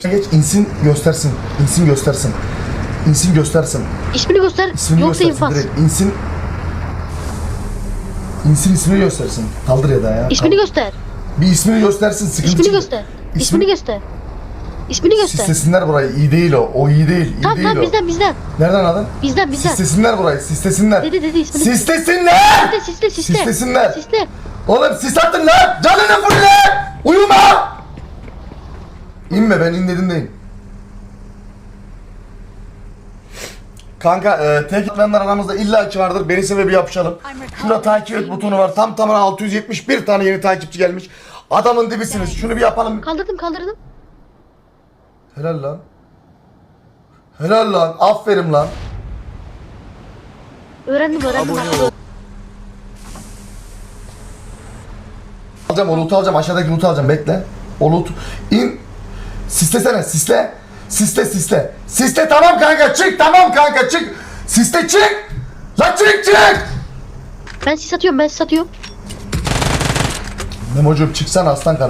Geç insin göstersin. İnsin göstersin. İnsin göstersin. İsmini göster. İsmini Yoksa göstersin infaz. direkt. İnsin. İnsin ismini göstersin. Kaldır ya da ya. İsmini Kaldır. göster. Bir ismini göstersin. Sıkıntı İsmini çıkıyor. göster. İsmi- İsmini göster. İsmini göster. Sistesinler burayı. İyi değil o. O iyi değil. iyi Tamam değil tamam o. bizden bizden. Nereden adın? Bizden bizden. Sistesinler burayı. Sistesinler. Dedi dedi ismini. Sistesinler! Sisle sisle sisle. Sislesinler. Sisle. Oğlum sis attın lan! Canını fırla! İnme ben inledimdeyim. Kanka e, tek atlayanlar aramızda illa ki vardır. Beni sebebi yapışalım. Şurada takip et butonu var. Tam tamına 671 tane yeni takipçi gelmiş. Adamın dibisiniz. Şunu bir yapalım. Kaldırdım kaldırdım. Helal lan. Helal lan. Aferin lan. Öğrendim öğrendim. Alacağım o loot'u alacağım. Aşağıdaki loot'u alacağım. Bekle. O loot. İn. Sislesene. Sisle. Sisle sisle. Sisle tamam kanka. Çık tamam kanka çık. Sisle çık. La çık çık. Ben sis atıyorum ben sis atıyorum. Memocuğum çıksana aslan kardeşim.